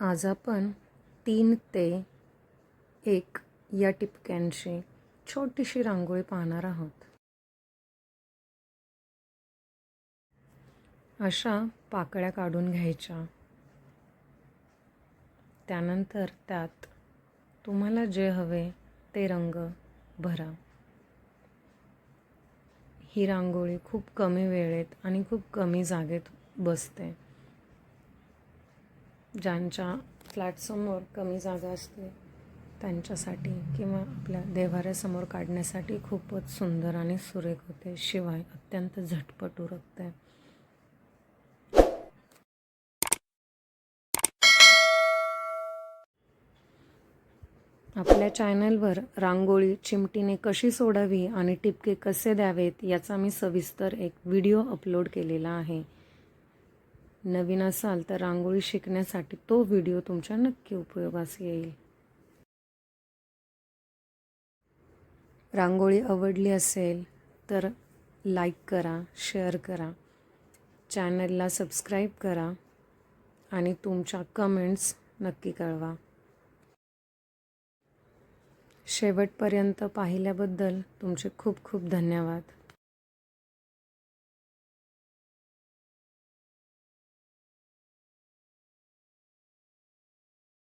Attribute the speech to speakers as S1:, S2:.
S1: आज आपण तीन ते एक या टिपक्यांची छोटीशी रांगोळी पाहणार आहोत. अशा पाकळ्या काढून घ्यायच्या. त्यानंतर त्यात तुम्हाला जे हवे ते रंग भरा. ही रांगोळी खूप कमी वेळेत आणि खूप कमी जागेत बसते. ज्यांच्या फ्लॅटसमोर कमी जागा असते त्यांच्यासाठी किंवा आपल्या देव्हाऱ्यासमोर काढण्यासाठी खूपच सुंदर आणि सुरेख होते. शिवाय अत्यंत झटपट उरकते. आपल्या चॅनलवर रांगोळी चिमटीने कशी सोडावी आणि टिपके कसे द्यावेत याचा मी सविस्तर एक व्हिडिओ अपलोड केलेला आहे. नवीन असाल तर रांगोळी शिकण्यासाठी तो व्हिडिओ तुमच्या नक्की उपयोगास येईल. रांगोळी आवडली असेल तर लाईक करा शेअर करा चॅनलला सबस्क्राईब करा आणि तुमच्या कमेंट्स नक्की कळवा. शेवटपर्यंत पाहिल्याबद्दल तुमचे खूप खूप धन्यवाद.